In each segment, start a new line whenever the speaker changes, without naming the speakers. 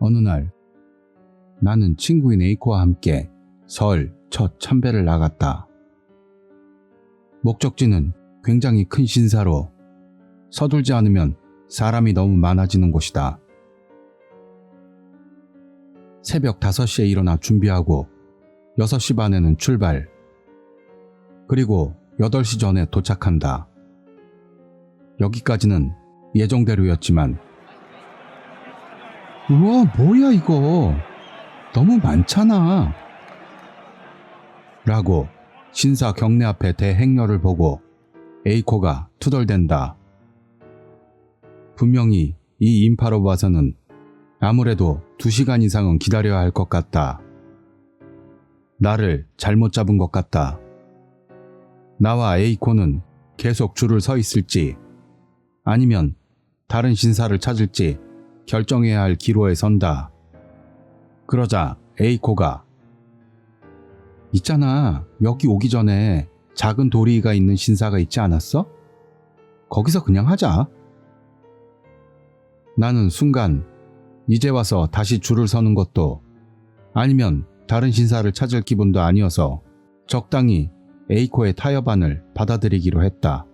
어느 날 나는 친구인 에이코와 함께 설 첫 참배를 나갔다. 목적지는 굉장히 큰 신사로 서둘지 않으면 사람이 너무 많아지는 곳이다. 새벽 5시에 일어나 준비하고 6시 반에는 출발. 그리고 8시 전에 도착한다. 여기까지는 예정대로였지만 우와 뭐야 이거 너무 많잖아 라고 신사 경내 앞에 대행렬을 보고 에이코가 투덜댄다. 분명히 이 인파로 봐서는 아무래도 2시간 이상은 기다려야 할 것 같다. 나를 잘못 잡은 것 같다. 나와 에이코는 계속 줄을 서 있을지 아니면 다른 신사를 찾을지 결정해야 할 기로에 선다. 그러자 에이코가 있잖아. 여기 오기 전에 작은 도리가 있는 신사가 있지 않았어? 거기서 그냥 하자. 나는 순간 이제 와서 다시 줄을 서는 것도 아니면 다른 신사를 찾을 기분도 아니어서 적당히 에이코의 타협안을 받아들이기로 했다.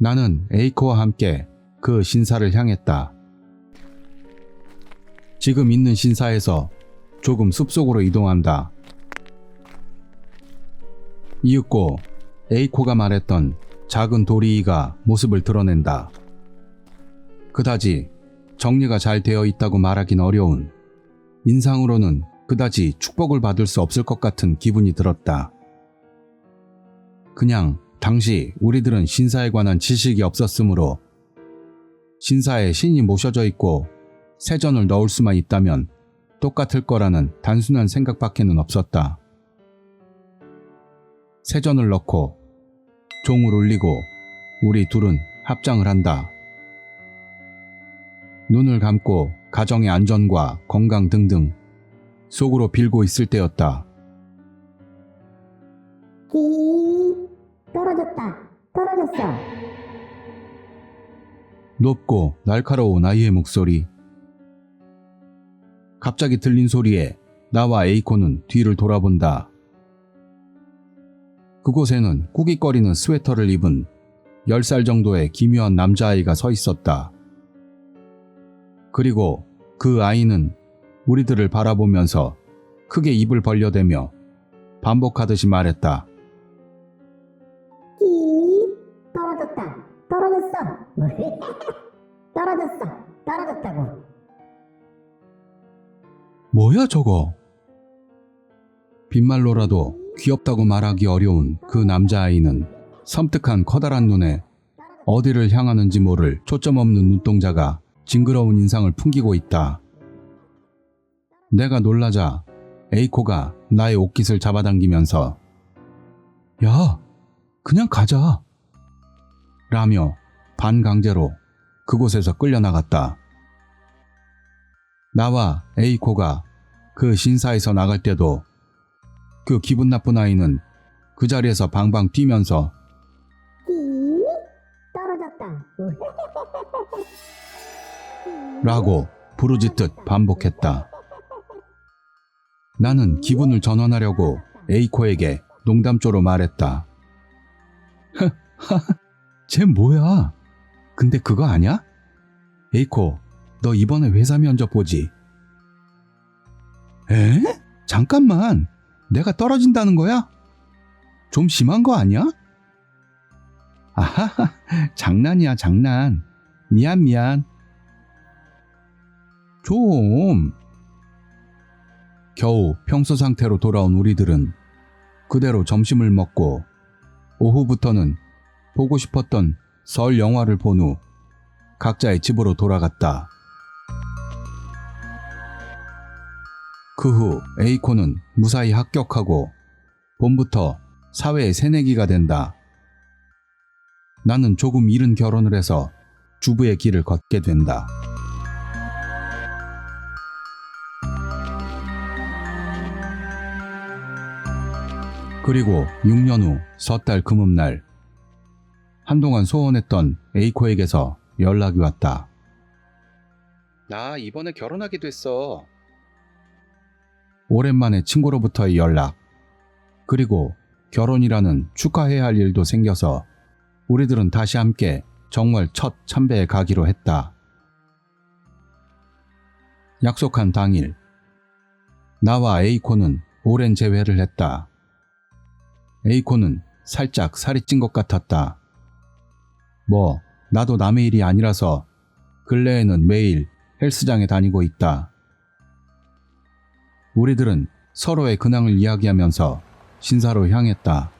나는 에이코와 함께 그 신사를 향했다. 지금 있는 신사에서 조금 숲속으로 이동한다. 이윽고 에이코가 말했던 작은 도리이가 모습을 드러낸다. 그다지 정리가 잘 되어 있다고 말하긴 어려운 인상으로는 그다지 축복을 받을 수 없을 것 같은 기분이 들었다. 그냥 당시 우리들은 신사에 관한 지식이 없었으므로 신사에 신이 모셔져 있고 세전을 넣을 수만 있다면 똑같을 거라는 단순한 생각밖에는 없었다. 세전을 넣고 종을 울리고 우리 둘은 합장을 한다. 눈을 감고 가정의 안전과 건강 등등 속으로 빌고 있을 때였다.
끼 떨어졌다 떨어졌어
높고 날카로운 아이의 목소리. 갑자기 들린 소리에 나와 에이코는 뒤를 돌아본다. 그곳에는 꾸깃거리는 스웨터를 입은 10살 정도의 기묘한 남자아이가 서 있었다. 그리고 그 아이는 우리들을 바라보면서 크게 입을 벌려대며 반복하듯이 말했다.
떨어졌어 떨어졌어 떨어졌다고
뭐야 저거? 빈말로라도 귀엽다고 말하기 어려운 그 남자아이는 섬뜩한 커다란 눈에 어디를 향하는지 모를 초점 없는 눈동자가 징그러운 인상을 풍기고 있다. 내가 놀라자 에이코가 나의 옷깃을 잡아당기면서 야, 그냥 가자. 라며 반강제로 그곳에서 끌려나갔다. 나와 에이코가 그 신사에서 나갈 때도 그 기분 나쁜 아이는 그 자리에서 방방 뛰면서
끼 떨어졌다
라고 부르짖듯 반복했다. 나는 기분을 전환하려고 에이코에게 농담조로 말했다. 쟤 뭐야? 근데 그거 아냐? 에이코, 너 이번에 회사 면접 보지? 에? 잠깐만. 내가 떨어진다는 거야? 좀 심한 거 아니야? 아하하, 장난이야, 장난. 미안, 미안. 좀. 겨우 평소 상태로 돌아온 우리들은 그대로 점심을 먹고 오후부터는 보고 싶었던 설 영화를 본 후 각자의 집으로 돌아갔다. 그 후 에이코는 무사히 합격하고 봄부터 사회의 새내기가 된다. 나는 조금 이른 결혼을 해서 주부의 길을 걷게 된다. 그리고 6년 후 섣달 금음날 한동안 소원했던 에이코에게서 연락이 왔다. 나 이번에 결혼하게 됐어. 오랜만에 친구로부터의 연락. 그리고 결혼이라는 축하해야 할 일도 생겨서 우리들은 다시 함께 정말 첫 참배에 가기로 했다. 약속한 당일, 나와 에이코는 오랜 재회를 했다. 에이코는 살짝 살이 찐 것 같았다. 뭐, 나도 남의 일이 아니라서 근래에는 매일 헬스장에 다니고 있다. 우리들은 서로의 근황을 이야기하면서 신사로 향했다.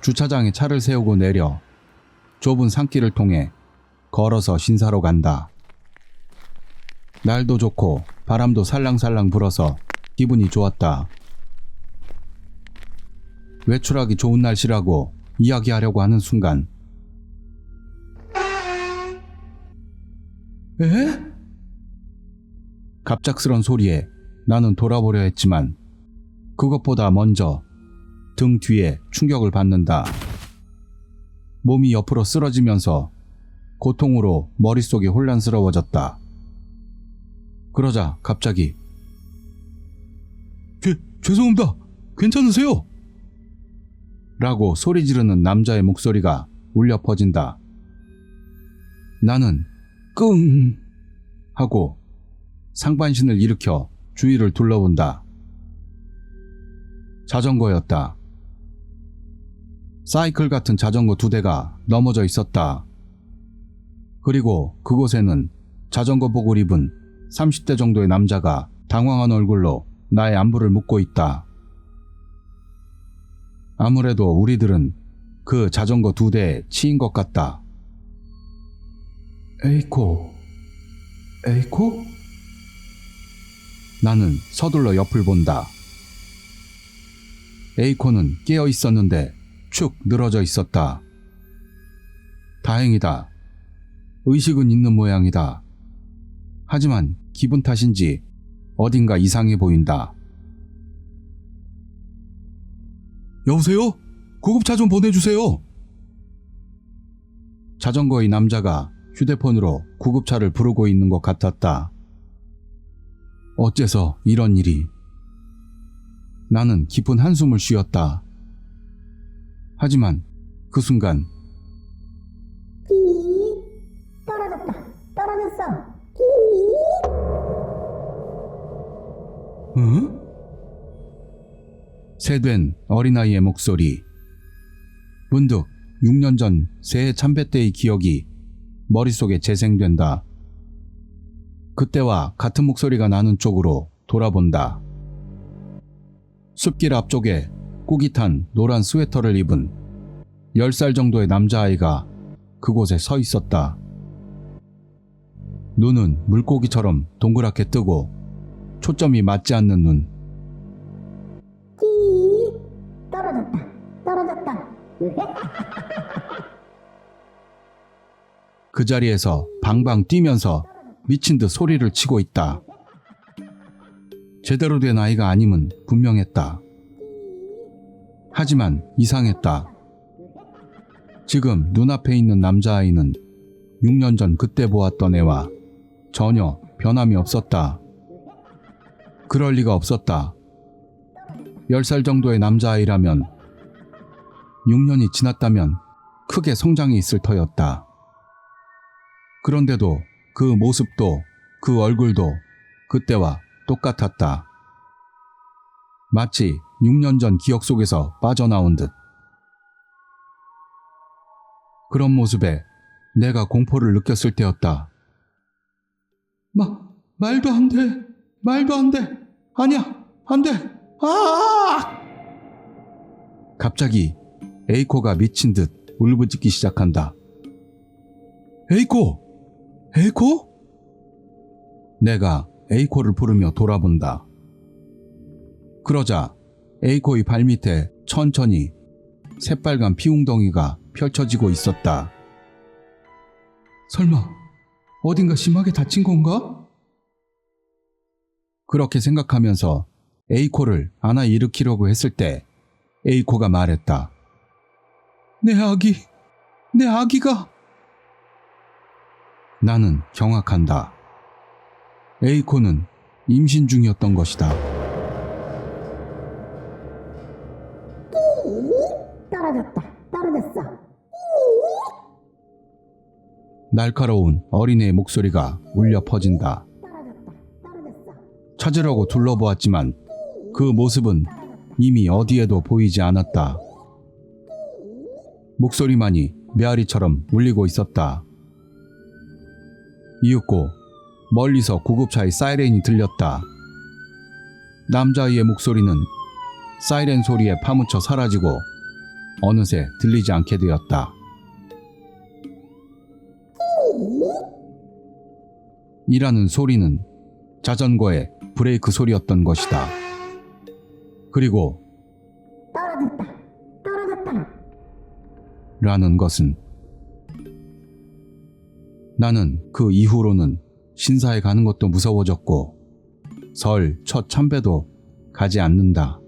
주차장에 차를 세우고 내려 좁은 산길을 통해 걸어서 신사로 간다. 날도 좋고 바람도 살랑살랑 불어서 기분이 좋았다. 외출하기 좋은 날씨라고 이야기하려고 하는 순간 에? 갑작스런 소리에 나는 돌아보려 했지만 그것보다 먼저 등 뒤에 충격을 받는다. 몸이 옆으로 쓰러지면서 고통으로 머릿속이 혼란스러워졌다. 그러자 갑자기 죄, 죄송합니다. 괜찮으세요? 라고 소리 지르는 남자의 목소리가 울려 퍼진다. 나는 끙 하고 상반신을 일으켜 주위를 둘러본다. 자전거였다. 사이클 같은 자전거 두 대가 넘어져 있었다. 그리고 그곳에는 자전거 복을 입은 30대 정도의 남자가 당황한 얼굴로 나의 안부를 묻고 있다. 아무래도 우리들은 그 자전거 두 대에 치인 것 같다. 에이코, 에이코? 나는 서둘러 옆을 본다. 에이코는 깨어 있었는데 축 늘어져 있었다. 다행이다. 의식은 있는 모양이다. 하지만 기분 탓인지 어딘가 이상해 보인다. 여보세요? 구급차 좀 보내주세요. 자전거의 남자가 휴대폰으로 구급차를 부르고 있는 것 같았다. 어째서 이런 일이? 나는 깊은 한숨을 쉬었다. 하지만 그 순간
끼 떨어졌다. 떨어졌어. 끼
응? 새된 어린아이의 목소리. 문득 6년 전 새해 참배 때의 기억이 머릿속에 재생된다. 그때와 같은 목소리가 나는 쪽으로 돌아본다. 숲길 앞쪽에 꾸깃한 노란 스웨터를 입은 10살 정도의 남자아이가 그곳에 서 있었다. 눈은 물고기처럼 동그랗게 뜨고 초점이 맞지 않는 눈.
끼 떨어졌다. 떨어졌다.
그 자리에서 방방 뛰면서 미친 듯 소리를 치고 있다. 제대로 된 아이가 아님은 분명했다. 하지만 이상했다. 지금 눈앞에 있는 남자아이는 6년 전 그때 보았던 애와 전혀 변함이 없었다. 그럴 리가 없었다. 10살 정도의 남자아이라면 6년이 지났다면 크게 성장이 있을 터였다. 그런데도 그 모습도 그 얼굴도 그때와 똑같았다. 마치 6년 전 기억 속에서 빠져나온 듯. 그런 모습에 내가 공포를 느꼈을 때였다. 마, 말도 안 돼. 말도 안 돼. 아니야. 안 돼. 아! 갑자기 에이코가 미친 듯 울부짖기 시작한다. 에이코! 에이코? 내가 에이코를 부르며 돌아본다. 그러자 에이코의 발밑에 천천히 새빨간 피웅덩이가 펼쳐지고 있었다. 설마 어딘가 심하게 다친 건가? 그렇게 생각하면서 에이코를 안아 일으키려고 했을 때 에이코가 말했다. 내 아기, 내 아기가. 나는 경악한다. 에이코는 임신 중이었던 것이다.
떨어졌다. 떨어졌어.
날카로운 어린애의 목소리가 울려 퍼진다. 찾으려고 둘러보았지만 그 모습은 이미 어디에도 보이지 않았다. 목소리만이 메아리처럼 울리고 있었다. 이윽고 멀리서 구급차의 사이렌이 들렸다. 남자아이의 목소리는 사이렌 소리에 파묻혀 사라지고 어느새 들리지 않게 되었다. 이라는 소리는 자전거의 브레이크 소리였던 것이다. 그리고
떨어졌다. 떨어졌다.
라는 것은 나는 그 이후로는 신사에 가는 것도 무서워졌고 설 첫 참배도 가지 않는다.